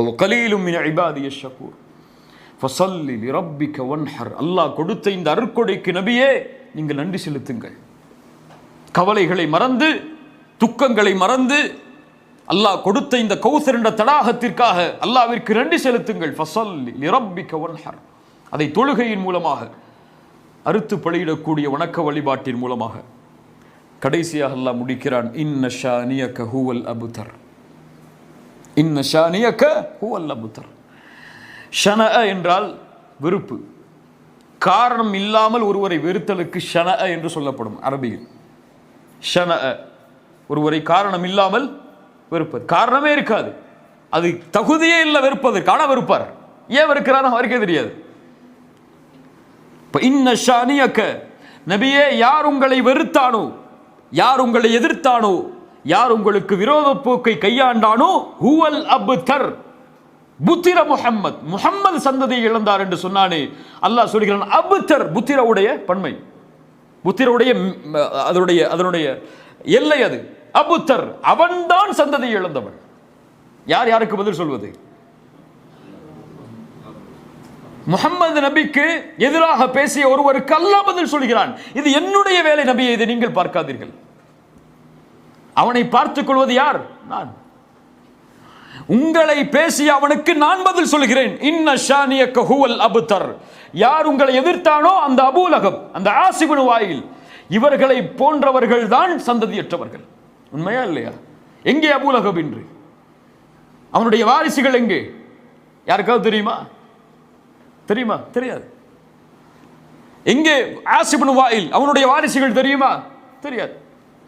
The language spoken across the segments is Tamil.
இப்போ கலீலும் மின் இபாதிய ஷக்கூர் ஃபசல்லி ரப்பிக்க ஒன்ஹர் அல்லாஹ் கொடுத்த இந்த அருட்கொடைக்கு நபியே நீங்கள் நன்றி செலுத்துங்கள். கவலைகளை மறந்து துக்கங்களை மறந்து அல்லாஹ் கொடுத்த இந்த கௌசர் என்ற தடாகத்திற்காக அல்லாவிற்கு நன்றி செலுத்துங்கள். ஃபசல்லி லிரப்பிக்க ஒன்ஹர் அதை தொழுகையின் மூலமாக அறுத்து பலியிடக்கூடிய வணக்க வழிபாட்டின் மூலமாக கடைசியாக அல்லாஹ் முடிக்கிறான் இன்ன ஷானியக ஹூவல் அபுதர். இன்ன ஷானியக ஹூவல் புத்தர் ஷன என்றால் வெறுப்பு. காரணம் இல்லாமல் ஒருவரை வெறுத்தலுக்கு ஷன என்று சொல்லப்படும் அரபியில். ஷன ஒருவரை காரணம் இல்லாமல் வெறுப்பது. காரணமே இருக்காது. அது தகுதியே இல்லை வெறுப்பதற்கு. ஆனால் வெறுப்பார். ஏன் வெறுக்கிறார் அவருக்கே தெரியாது. இப்போ இன்ன ஷானியக்க நபியே யார் உங்களை வெறுத்தானோ யார் உங்களை எதிர்த்தானோ யார் உங்களுக்கு விரோத போக்கை கையாண்டானோ ஹுவல் அபுத்தர் புத்திர முகம்மது முகம்மது சந்ததியை இழந்தார் என்று சொன்னானே. அல்லாஹ் சொல்கிறான் அபுத்தர் புத்திரவுடைய பன்மை. புத்திரவுடைய அதனுடைய அதனுடைய எல்லை அது. அபுத்தர் அவன்தான் சந்ததியை இழந்தவன். யார் யாருக்கு பதில் சொல்வது? முகம்மது நபிக்கு எதிராக பேசிய ஒருவருக்கு அல்லாஹ் பதில் சொல்கிறான். இது என்னுடைய வேலை நபியை இதை நீங்கள் பார்க்காதீர்கள். அவனை பார்த்துக் கொள்வது யார்? நான். உங்களை பேசிய அவனுக்கு நான் பதில் சொல்கிறேன். இன்ன ஷானியக்க ஹுவல் அபுத்தர் யார் உங்களை எதிர்த்தானோ அந்த அபூலகம் அந்த ஆசிபனு வாயில் இவர்களை போன்றவர்கள் தான் சந்ததியற்றவர்கள். உண்மையா இல்லையா? எங்கே அபூலகம் இன்று? அவனுடைய வாரிசுகள் எங்கே? யாருக்காவது தெரியுமா? தெரியுமா? தெரியாது. எங்கே? ஆசிபனு வாயில் அவனுடைய வாரிசுகள் தெரியுமா? தெரியாது.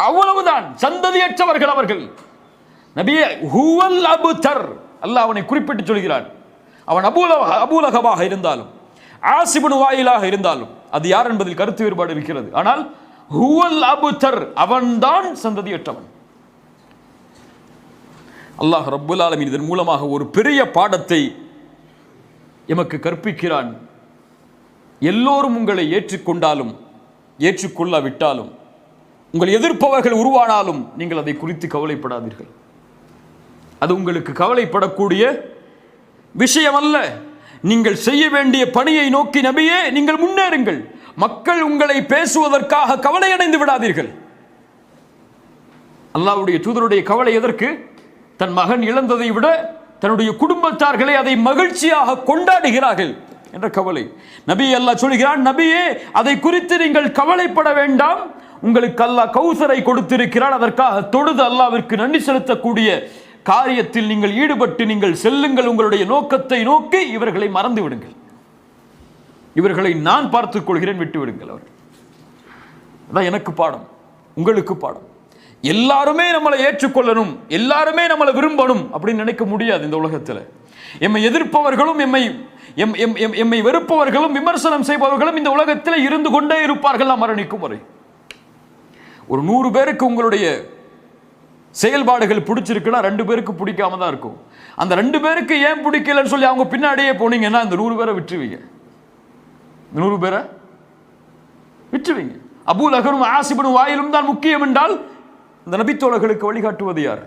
அவ்வளவுதான். சந்ததியற்றவர்கள் அவர்கள். நபியே ஹுவல் அபுதர். அல்லாஹ் அவனை குறிப்பிட்டு சொல்கிறான். அவன் அபூல அபூலகமாக இருந்தாலும் ஆசிபனு வாயிலாக இருந்தாலும் அது யார் என்பதில் கருத்து வேறுபாடு இருக்கிறது. ஆனால் ஹுவல் அபுதர். அவன்தான் சந்ததியற்றவன். அல்லாஹ் ரப்புல் ஆலமின் இதன் மூலமாக ஒரு பெரிய பாடத்தை எமக்கு கற்பிக்கிறான். எல்லோரும் உங்களை ஏற்றுக்கொண்டாலும் ஏற்றுக்கொள்ளாவிட்டாலும் உங்கள் எதிர்ப்பவர்கள் உருவானாலும் நீங்கள் அதை குறித்து கவலைப்படாதீர்கள். அது உங்களுக்கு கவலைப்படக்கூடிய விஷயம் அல்ல நீங்கள் செய்ய வேண்டிய பணியை நோக்கி நபியே நீங்கள் முன்னேறுங்கள். மக்கள் உங்களை பேசுவதற்காக கவலையடைந்து விடாதீர்கள். அல்லாவுடைய தூதருடைய கவலை எதற்கு? தன் மகன் இழந்ததை விட தன்னுடைய குடும்பத்தார்களை அதை மகிழ்ச்சியாக கொண்டாடுகிறார்கள் என்ற கவலை. நபி அல்லா சொல்கிறான் நபியே அதை குறித்து நீங்கள் கவலைப்பட வேண்டாம். உங்களுக்கு அல்லாஹ் கௌசரை கொடுத்திருக்கிறான் அதற்காக தொழுது அல்லாவிற்கு நன்றி செலுத்தக்கூடிய காரியத்தில் நீங்கள் ஈடுபட்டு நீங்கள் செல்லுங்கள். உங்களுடைய நோக்கத்தை நோக்கி இவர்களை மறந்து விடுங்கள். இவர்களை நான் பார்த்துக் கொள்கிறேன் விட்டு விடுங்கள் அவர் அதான் எனக்கு பாடம் உங்களுக்கு பாடம். எல்லாருமே நம்மளை ஏற்றுக்கொள்ளணும் எல்லாருமே நம்மளை விரும்பணும் அப்படின்னு நினைக்க முடியாது இந்த உலகத்தில். எம்மை எதிர்ப்பவர்களும் எம்மை எம் எம் எம் எம்மை வெறுப்பவர்களும் விமர்சனம் செய்பவர்களும் இந்த உலகத்தில் இருந்து கொண்டே இருப்பார்கள். நாம் மரணிக்கும் வரை. ஒரு நூறு பேருக்கு உங்களுடைய செயல்பாடுகள் பிடிச்சிருக்குன்னா ரெண்டு பேருக்கு பிடிக்காம தான் இருக்கும். அந்த ரெண்டு பேருக்கு ஏன் பிடிக்கலன்னு சொல்லி அவங்க பின்னாடியே போனீங்கன்னா இந்த நூறு பேரை விட்டுருவீங்க. இந்த நூறு பேரை விட்டுருவீங்க. அபூல் அகரும் ஆசிபனும் வாயிலும் தான் முக்கியம் என்றால் இந்த நபித்தோழர்களுக்கு வழிகாட்டுவது யார்?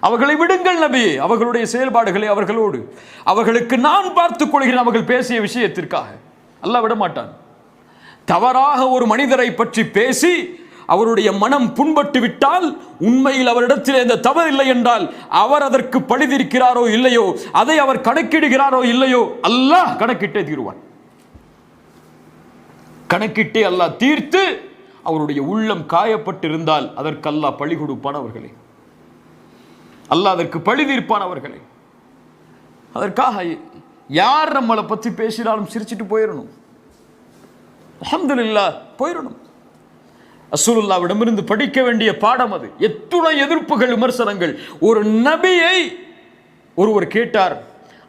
அவர்களை விடுங்கள் நபி அவர்களுடைய செயல்பாடுகளை அவர்களோடு. அவர்களுக்கு நான் பார்த்துக் கொள்கிறேன் அவர்கள் பேசிய விஷயத்திற்காக. அல்ல விட மாட்டான் தவறாக ஒரு மனிதரை பற்றி பேசி அவருடைய மனம் புண்பட்டு விட்டால் உண்மையில் அவரிடத்தில் எந்த தவறு இல்லை என்றால் அவர் அதற்கு பழுதிருக்கிறாரோ இல்லையோ? அதை அவர் கணக்கிடுகிறாரோ இல்லையோ? அல்லாஹ் கணக்கிட்டே தீருவான். கணக்கிட்டே அல்லாஹ் தீர்த்து அவருடைய உள்ளம் காயப்பட்டிருந்தால் அதற்கு அல்லாஹ் பழி கொடுப்பான் அவர்களே. அல்லாஹ் அதற்கு பழி தீர்ப்பான் அவர்களே. அதற்காக யார் நம்மளை பற்றி பேசினாலும் சிரிச்சிட்டு போயிடணும். அஹமதுல்லா போயிடணும். அசூலுல்லாவிடமிருந்து படிக்க வேண்டிய பாடம் அது. எத்துணை எதிர்ப்புகள் விமர்சனங்கள். ஒரு நபியை ஒருவர் கேட்டார்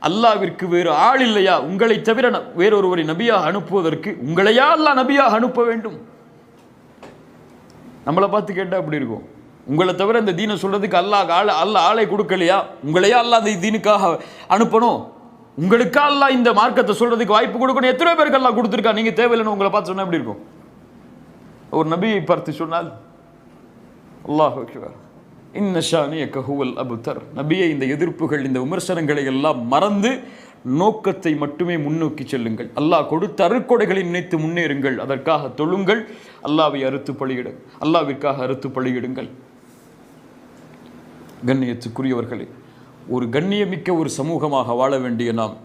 அல்லாவிற்கு வேறு ஆள் இல்லையா? உங்களை தவிர வேறொருவரை நபியாக அனுப்புவதற்கு உங்களையா அல்லாஹ் நபியாக அனுப்ப வேண்டும்? நம்மளை பார்த்து கேட்டால் அப்படி இருக்கும்? உங்களை தவிர இந்த தீனை சொல்றதுக்கு அல்லாஹ் ஆள் அல்ல ஆளை கொடுக்கலையா? உங்களையா அல்லாஹ் இந்த தீனுக்காக அனுப்பணும்? உங்களுக்கா எல்லாம் இந்த மார்க்கத்தை சொல்றதுக்கு வாய்ப்பு கொடுக்கணும். எத்தனை பேருக்கு எல்லாம் கொடுத்துருக்கா? நீங்க தேவையில்லைன்னு உங்களை பார்த்து சொன்னா எப்படி இருக்கும்? ஒரு நபியை பார்த்து சொன்னால் அல்லாஹ் இன்னஷானிய கஹுவல் அபுத்தர் நபியை இந்த எதிர்ப்புகள் இந்த விமர்சனங்களை எல்லாம் மறந்து நோக்கத்தை மட்டுமே முன்னோக்கி செல்லுங்கள். அல்லாஹ் கொடுத்த அருக்கொடைகளை நினைத்து முன்னேறுங்கள். அதற்காக தொழுங்கள். அல்லாவை அறுத்து பழியிடு அல்லாவிற்காக அறுத்து பழியிடுங்கள் கண்ணியத்துக்குரியவர்களே ஒரு கண்ணியமிக்க ஒரு சமூகமாக வாழ வேண்டிய நாம்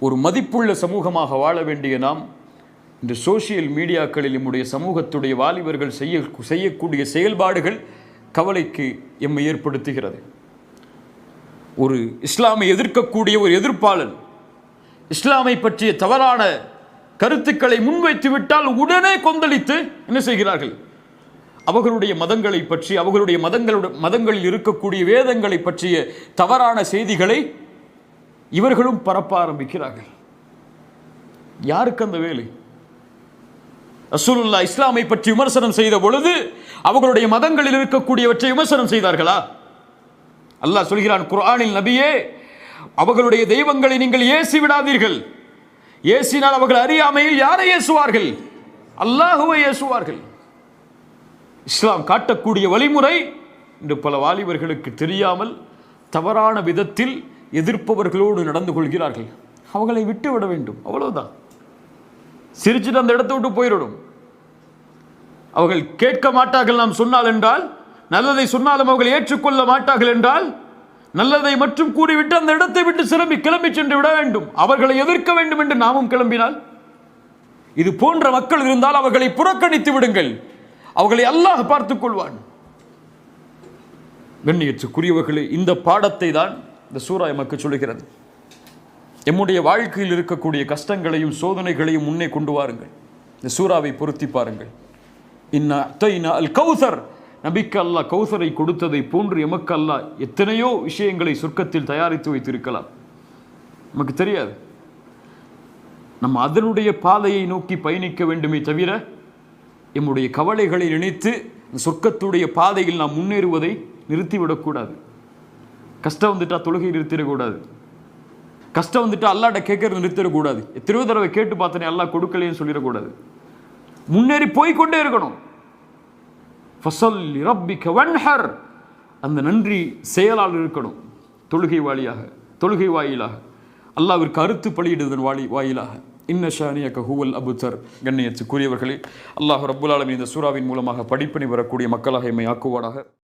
ஒரு மதிப்புள்ள சமூகமாக வாழ வேண்டிய நாம் இந்த சோஷியல் மீடியாக்களில் நம்முடைய சமூகத்துடைய வாலிபர்கள் செய்ய செய்யக்கூடிய செயல்பாடுகள் கவலைக்கு எம்மை ஏற்படுத்துகிறது. ஒரு இஸ்லாமை எதிர்க்கக்கூடிய ஒரு எதிர்ப்பாளன் இஸ்லாமை பற்றிய தவறான கருத்துக்களை முன்வைத்து விட்டால் உடனே கொந்தளித்து என்ன செய்கிறார்கள்? அவர்களுடைய மதங்களை பற்றி அவர்களுடைய மதங்களுடைய மதங்களில் இருக்கக்கூடிய வேதங்களை பற்றிய தவறான செய்திகளை இவர்களும் பரப்ப ஆரம்பிக்கிறார்கள். யாருக்கு அந்த வேலை? ரசூலுல்லா இஸ்லாமை பற்றி விமர்சனம் செய்த பொழுது அவர்களுடைய மதங்களில் இருக்கக்கூடியவற்றை விமர்சனம் செய்தார்களா? அல்லாஹ் சொல்கிறான் குரானில் நபியே அவர்களுடைய தெய்வங்களை நீங்கள் ஏசி விடாதீர்கள். ஏசினால் அவர்கள் அறியாமையில் யாரை ஏசுவார்கள்? அல்லாஹுவை ஏசுவார்கள். இஸ்லாம் காட்டக்கூடிய வழிமுறை இன்று பல வாலிபர்களுக்கு தெரியாமல் தவறான விதத்தில் எதிர்ப்பவர்களோடு நடந்து கொள்கிறார்கள். அவங்களை விட்டு விட வேண்டும். அவ்வளவுதான். சிரிச்சுட்டு அந்த இடத்தை விட்டு போயிடணும். அவர்கள் கேட்க மாட்டார்கள் நாம் சொன்னால் என்றால் நல்லதை சொன்னாலும் அவர்கள் ஏற்றுக்கொள்ள மாட்டார்கள் என்றால் நல்லதை மட்டும் கூறிவிட்டு அந்த இடத்தை விட்டு சிறம்பி கிளம்பி சென்று விட வேண்டும். அவர்களை எதிர்க்க வேண்டும் என்று நாமும் கிளம்பினால். இது போன்ற மக்கள் இருந்தால் அவர்களை புறக்கணித்து விடுங்கள். அவர்களை அல்லாஹ் பார்த்துக் கொள்வான். கண்ணியத்துக்குரியவர்களே இந்த பாடத்தை தான் இந்த சூரா எமக்கு சொல்லுகிறது. எம்முடைய வாழ்க்கையில் இருக்கக்கூடிய கஷ்டங்களையும் சோதனைகளையும் முன்னே கொண்டு வாருங்கள். இந்த சூறாவை பொருத்தி பாருங்கள். இன்ன அல் கௌசர். நபிக்கு அல்லாஹ் கௌசரை கொடுத்ததை போன்று எமக்கு அல்லாஹ் எத்தனையோ விஷயங்களை சொர்க்கத்தில் தயாரித்து வைத்திருக்கலாம். நமக்கு தெரியாது. நம்ம அதனுடைய பாதையை நோக்கி பயணிக்க வேண்டுமே தவிர எம்முடைய கவலைகளை நினைத்து இந்த சொர்க்கத்துடைய பாதையில் நாம் முன்னேறுவதை நிறுத்திவிடக்கூடாது. கஷ்டம் வந்துட்டா தொழுகை நிறுத்திடக்கூடாது. கஷ்டம் வந்துட்டு அல்லாட்ட கேட்கறது நிறுத்திடக்கூடாது. எத்தனையோ தடவை கேட்டு பார்த்தனே அல்லா கொடுக்கலையும் சொல்லிடக்கூடாது. முன்னேறி போய்க்கொண்டே இருக்கணும். ஃபசல் ரப்பி கவன்ஹர் அந்த நன்றி செயலால் இருக்கணும். தொழுகை வாயிலாக தொழுகை வாயிலாக. அல்லாவிற்கு அறுத்து பலியிடுவதன் வாழி வாயிலாக. இன்ன ஷானியக்க ஹூவல் அபுத்தர். கண்ணியத்துக்குரியவர்களே அல்லாஹ் ரப்புல் ஆலமீன் இந்த சூறாவின் மூலமாக படிப்பினை வரக்கூடிய மக்களாக எம்மை ஆக்குவானாக.